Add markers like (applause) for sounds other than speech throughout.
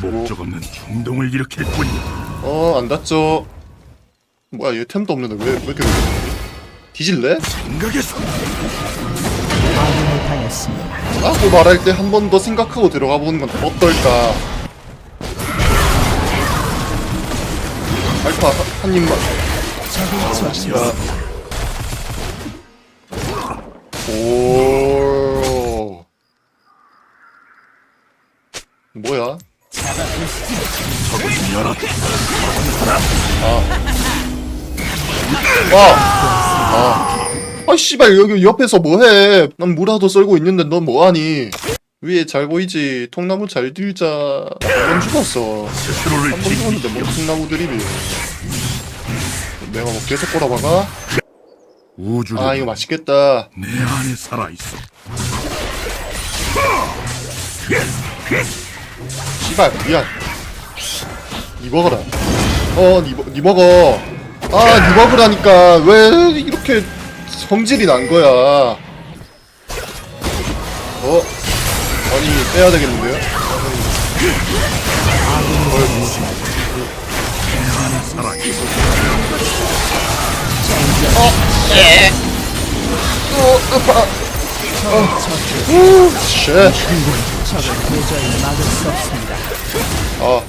목적 없는 충동을 일으킬 뿐이야. 어, 안 닿죠. 뭐야, 얘 템도 없는데 왜, 왜 이렇게 뒤질래? 생각에서 아군을 당했습니다. 라고 말할 때 한 번 더 생각하고 들어가 보는 건 어떨까? 알파, 한, 한 입만. 적을 처치했습니다. 오. 뭐야? 적을 미안하다. 와! 아. 아, 씨발, 여기 옆에서 뭐해? 난 무라도 썰고 있는데 넌 뭐하니? 위에 잘 보이지? 통나무 잘 들자. 한번 죽었어. 스스로를 한번 죽었는데 뭔 통나무 드립이. 내가 뭐 계속 꼬라박아? 아, 이거 맛있겠다. 내 안에 살아 있어. 씨발, 미안. 니 먹어라. 어, 니, 먹어. 아, 니 먹으라니까. 왜 이렇게 성질이 난 거야? 어? 아니, 빼야 되겠는데요? 살아 있어. 우, 쉣. 아.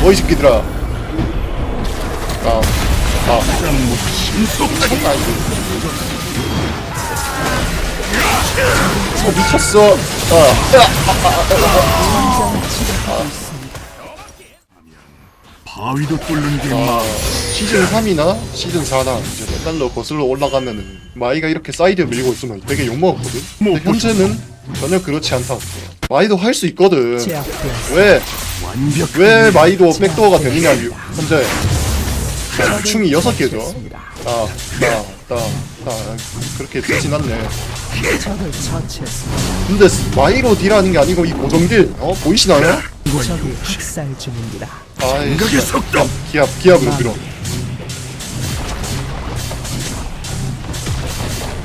뭐이 새끼들아. 아. 아. 아. 어, 미쳤어. 아. 바위도 뚫는 게 막. 아, 시즌 3이나 시즌 4나 이제 맨날로 거슬러 올라가면은 마이가 이렇게 사이드에 밀고 있으면 되게 욕먹었거든? 근데 현재는 전혀 그렇지 않다 마이도 할 수 있거든. 왜? 왜 마이도 백도어가 되느냐 현재 자, 충이 6개죠 처치했습니다. 아, 나, 나, 나 그렇게 되진 않네. 근데 마이로 딜하는 게 아니고 이 고정딜 어? 보이시나요? 적이 학살 중입니다. 아이 생각의 속도. 기압, 기압으로 밀어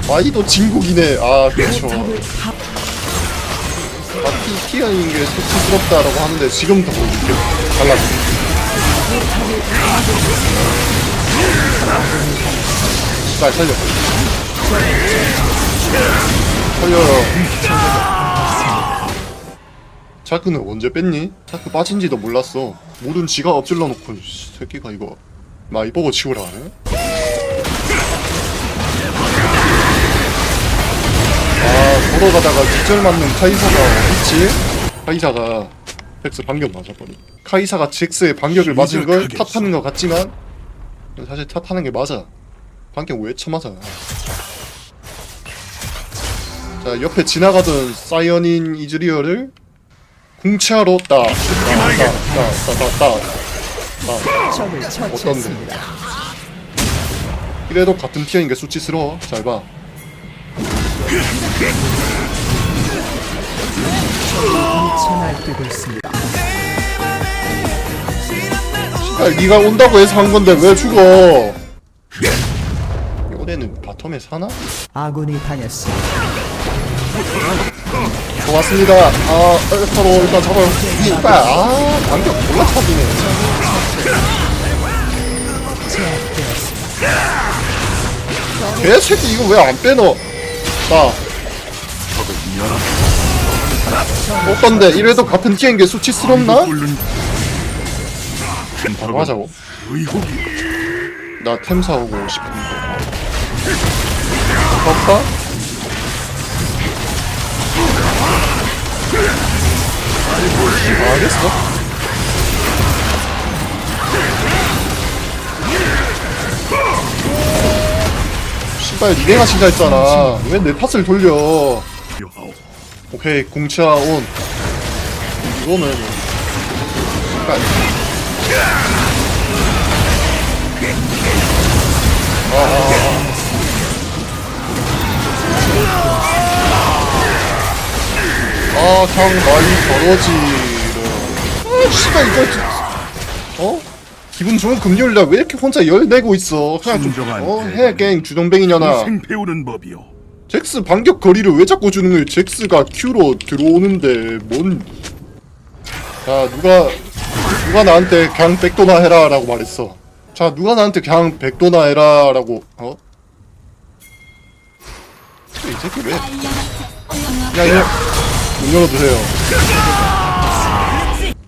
마이도 진국이네. 아 그렇죠. 바티 티어인 게 수치스럽다라고 하는데 지금부터 보여줄게. 달라져. 날 살려 살려요 자크는 언제 뺐니? 자크 빠진지도 몰랐어 모든 지가 엎질러 놓고 이 새끼가 이거 마이 보고 치우라 하네 아 걸어가다가 기절 맞는 카이사가 있지? 카이사가 잭스 반격 맞았거든 카이사가 잭스의 반격을 맞은 걸. 탓하는 것 같지만 사실 탓하는 게 맞아 반격 왜 쳐맞아 자 옆에 지나가던 사이언인 이즈리얼을 궁체하러 따. 따, 따, 따, 따, 따, 따. 적을 처치했습니다. 이래도 같은 티어인 게 수치스러워. 잘 봐. 미쳐 날뛰고 있습니다. 야, 네가 온다고 해서 한 건데 왜 죽어? 요네는 바텀에 사나? 아군이 당했습니다. 고맙습니다. 아, 서로 일단 잡아요. 이빨, 아, 반격 졸라. 제압되었습니다. 개새끼 이거 왜 안 빼너? 나. 어떤데? 이래도 같은 티어인 게 수치스럽나? 바로 하자고. 나 템 사오고 싶은데. 갈까? 알겠어. 씨발 니네가 진짜 했잖아. 왜 내 탓을 돌려? 오케이 공차 온. 이거는 씨발. 아, 그냥 많이 벌어지려. 아, 씨발, 이거, 어? 기분 좋은 금요일날 왜 이렇게 혼자 열 내고 있어? 그냥 좀, 진정한 어, 해, 대가는 갱, 주정뱅이냐나. 생 배우는 법이오. 잭스 반격 거리를 왜 자꾸 주는 거야? 잭스가 Q로 들어오는데, 뭔. 자 누가 누가 나한테 그냥 백도나 해라라고 말했어. 자 누가 나한테 그냥 백도나 해라라고 어? 이 새끼 왜? 야 이거 문 열어주세요.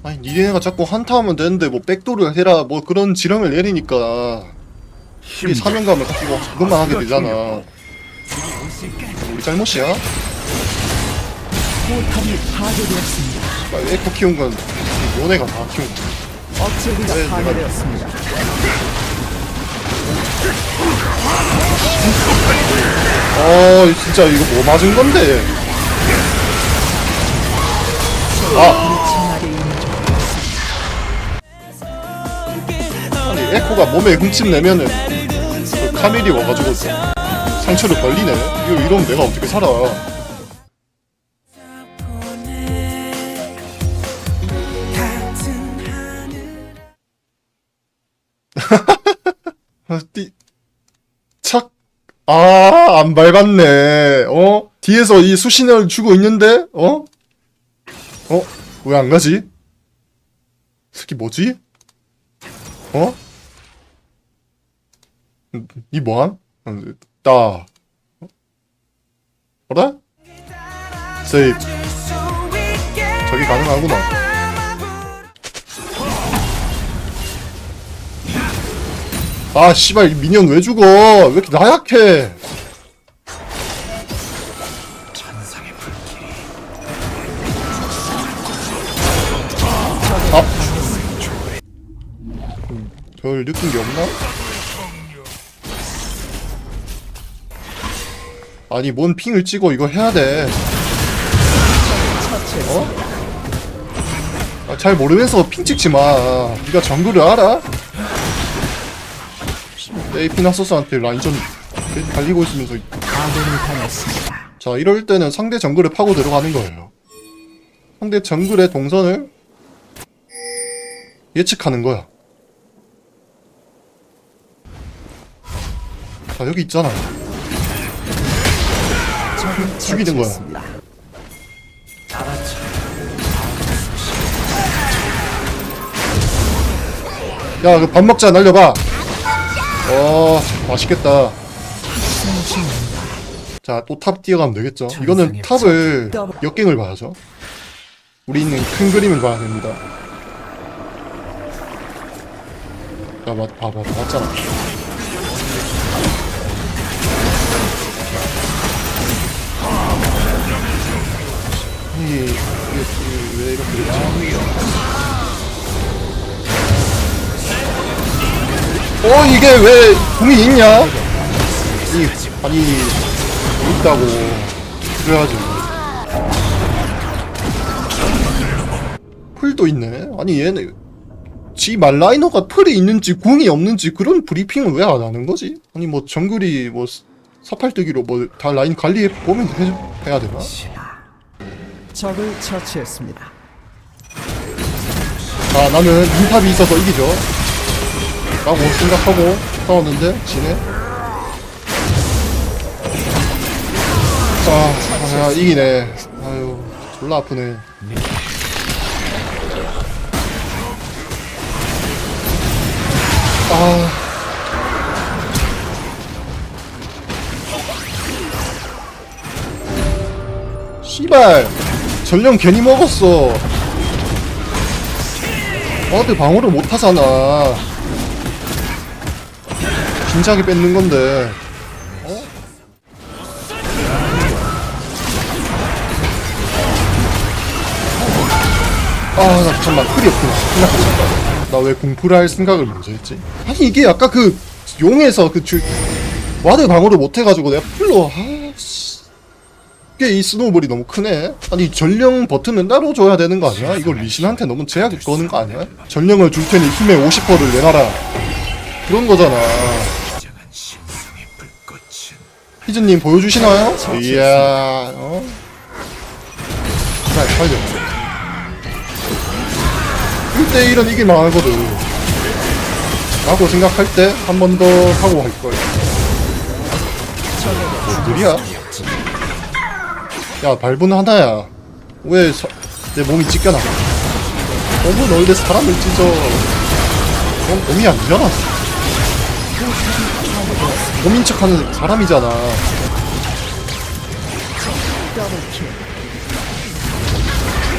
아니 니네가 자꾸 한타하면 되는데 뭐 백도를 해라 뭐 그런 지령을 내리니까 우리 사명감을 가지고 그것만 하게 되잖아. 우리 잘못이야? 포탑이 파괴되었습니다. 아, 에코 키운 건이 요네가 다 키운 거야. 네, 파괴되었습니다. 어 진짜 이거 뭐 맞은 건데? 아 에코가 몸에 흠집 내면은 그 카멜이 와가지고 상처를 벌리네. 이거 이러면 내가 어떻게 살아? (laughs) 아, 띠, 착, 아, 안 밟았네. 어? 뒤에서 이 수신을 주고 있는데, 어? 어? 왜 안 가지? 새끼 뭐지? 어? 음, 이 뭐함? 어, 따. 어? 뭐라? 세이브. 저기 가능하구나. 아, 씨발, 이 미니언 왜 죽어? 왜 이렇게 나약해? 아. 음, 별 느낀 게 없나? 아니, 뭔 핑을 찍어, 이거 해야 돼. 어? 아, 잘 모르면서 핑 찍지 마. 네가 정글을 알아? 에이피나 소스한테 라인전 달리고 있으면서. 자 이럴 때는 상대 정글을 파고 들어가는 거예요 상대 정글의 동선을 예측하는 거야 자 여기 있잖아 죽이는 거야. 야 그밥 먹자. 날려봐. 어 맛있겠다. 자 또 탑 뛰어가면 되겠죠? 이거는 탑을 역갱을 봐야죠? 우리는 큰 그림을 봐야 됩니다. 자 봐, 봐봐 봤잖아 이게, 이게, 이게 왜 이렇게 됐지? 어 이게 왜 공이 있냐? 이 아니 있다고 그래야지. 풀도 있네. 아니 얘네 지 말라이너가 풀이 있는지 궁이 없는지 그런 브리핑을 왜 안 하는 거지? 아니 뭐 정글이 뭐 사팔뜨기로 뭐 다 라인 관리해 보면 해, 해야 되나? 적을 처치했습니다. 아 나는 인탑이 있어서 이기죠. 라고 생각하고 싸웠는데 지네. 아, 아 이기네. 아유 졸라 아프네. 아. 씨발 전령 괜히 먹었어. 어드 방어를 못 하잖아. 진작에 뺏는 건데. 어? 아, 나 잠깐만. 풀이 없구나. 생각했다. 나왜 공풀을 할 생각을 먼저 했지? 아니, 이게 아까 그, 용에서 그, 주, 와드 방어를 못 해가지고 내가 풀로, 아, 씨. 이게 이 스노우볼이 너무 크네. 아니, 전령 버튼은 따로 줘야 되는 거 아니야? 이거 리신한테 너무 제약을 거는 거 아니야? 전령을 줄 테니 힘의 50%를 내놔라. 그런 거잖아. 희즈님 보여주시나요? 이야, 어? 자, 빨리. 1대1은 이길 만하거든. 라고 생각할 때 한 번 더 하고 할 거야. 뭐, 느리야? 야, 발분 하나야. 왜 서, 내 몸이 찢겨나? 너무 너희들 사람을 찢어 넌 놈이 아니잖아 놈인 척하는 사람이잖아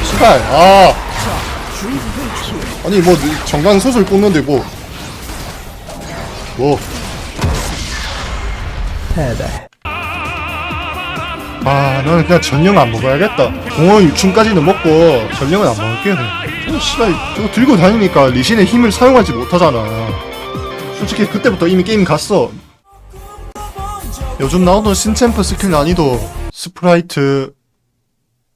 시발 아 아니 뭐 정강 수술 꽂는데 뭐 뭐. 패배. 아, 나는 그냥 전령 안 먹어야겠다. 공허 유충까지는 먹고 전령은 안 먹을게. 저 씨발 저거 들고 다니니까 리신의 힘을 사용하지 못하잖아. 솔직히 그때부터 이미 게임 갔어. 요즘 나오는 신챔프 스킬 난이도 스프라이트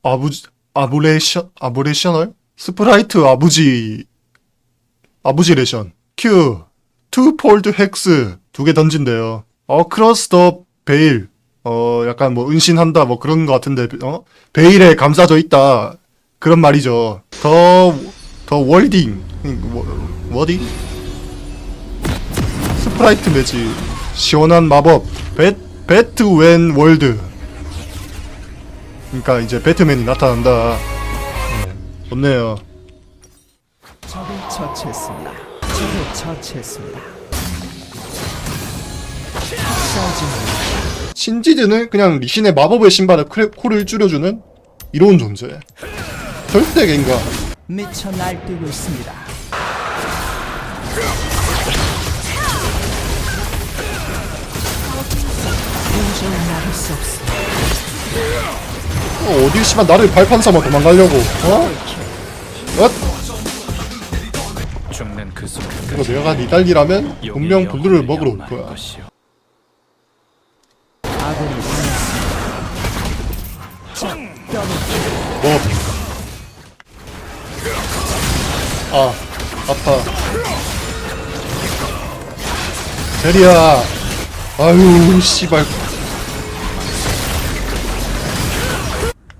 아부지 아브레이션 아브레이셔널 스프라이트 아부지 아부지레이션 큐 투폴드 헥스 두 개 던진대요. 어크로스 더 베일 어 약간 뭐 은신한다 뭐 그런 거 같은데 어 베일에 감싸져 있다 그런 말이죠. 더 더 월딩 워- 워딩 스프라이트 매지 시원한 마법 배 배트웬 월드 그러니까 이제 배트맨이 나타난다. 네, 좋네요. 적을 처치했습니다. 적을 처치했습니다. 싸우지 마. 신지드는 그냥 리신의 마법의 신발에 크레, 코를 줄여주는 이로운 존재. 절대 갱가. 미쳐 날뛰고 있습니다. 도저히 막을 수 없습니다. 어, 어딜 씨발 나를 발판 삼아 도망가려고. 어? 엇? 죽는 그 순간 이거 내가 니달리라면 분명 블루를 먹으러 올 거야. 아군이 아, 아파. 제리야. 아유, 씨발.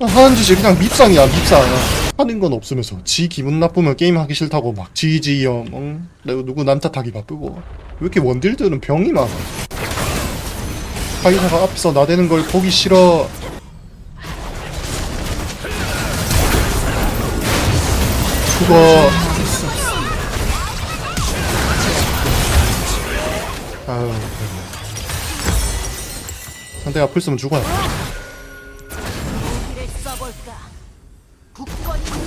하는 짓이 그냥 밉상이야, 밉상. 하는 건 없으면서 지 기분 나쁘면 게임 하기 싫다고 막 지지형, 응? 내가 누구 남 탓하기 바쁘고. 왜 이렇게 원딜들은 병이 많아? 파이사가 앞서 나대는 걸 보기 싫어. 죽어. 아유. 상대가 풀 쓰면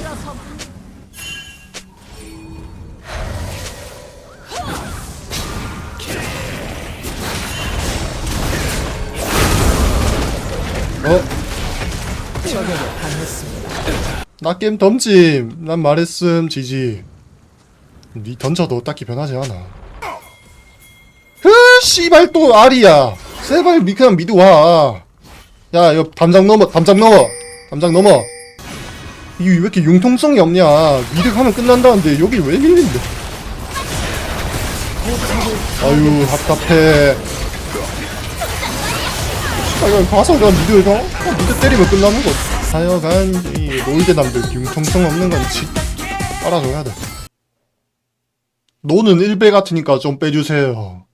일어서마. 어? 적에게 당했습니다. 나 게임 덤짐. 난 말했음, 지지. 니 던져도 딱히 변하지 않아. 흐, 씨발 또 알이야. 제발 미 그냥 미드 와. 야, 이거 담장 넘어, 담장 넘어, 담장 넘어. 이게 왜 이렇게 융통성이 없냐? 미드 가면 끝난다는데 여기 왜 밀린데? 아유, 답답해. 아, 이거 가서 그냥 미드 가? 어, 미드 때리면 끝나는 거. 하여간 이 롤드남들 융통성 없는 건 지, 알아줘야 돼. 노는 1배 같으니까 좀 빼주세요.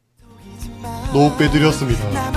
노 빼드렸습니다.